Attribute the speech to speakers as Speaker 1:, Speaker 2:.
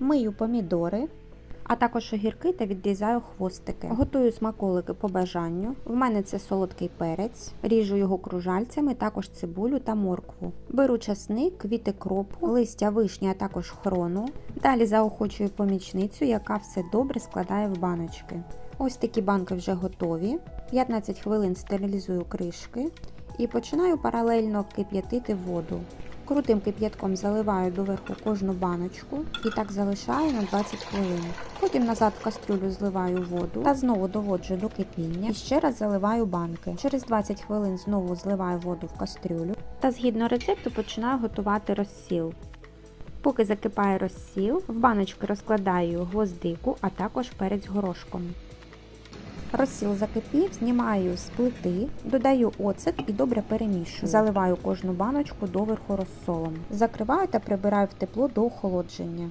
Speaker 1: Мию помідори, а також огірки та відрізаю хвостики. Готую смаколики по бажанню. В мене це солодкий перець, ріжу його кружальцями, також цибулю та моркву. Беру часник, квіти кропу, листя вишні, а також хрону. Далі заохочую помічницю, яка все добре складає в баночки. Ось такі банки вже готові. 15 хвилин стерилізую кришки і починаю паралельно кип'ятити воду. Крутим кип'ятком заливаю доверху кожну баночку і так залишаю на 20 хвилин. Потім назад в кастрюлю зливаю воду та знову доводжу до кипіння і ще раз заливаю банки. Через 20 хвилин знову зливаю воду в кастрюлю та згідно рецепту починаю готувати розсіл. Поки закипає розсіл, в баночки розкладаю гвоздику, а також перець горошком. Розсіл закипів, знімаю з плити, додаю оцет і добре перемішую. Заливаю кожну баночку доверху розсолом. Закриваю та прибираю в тепло до охолодження.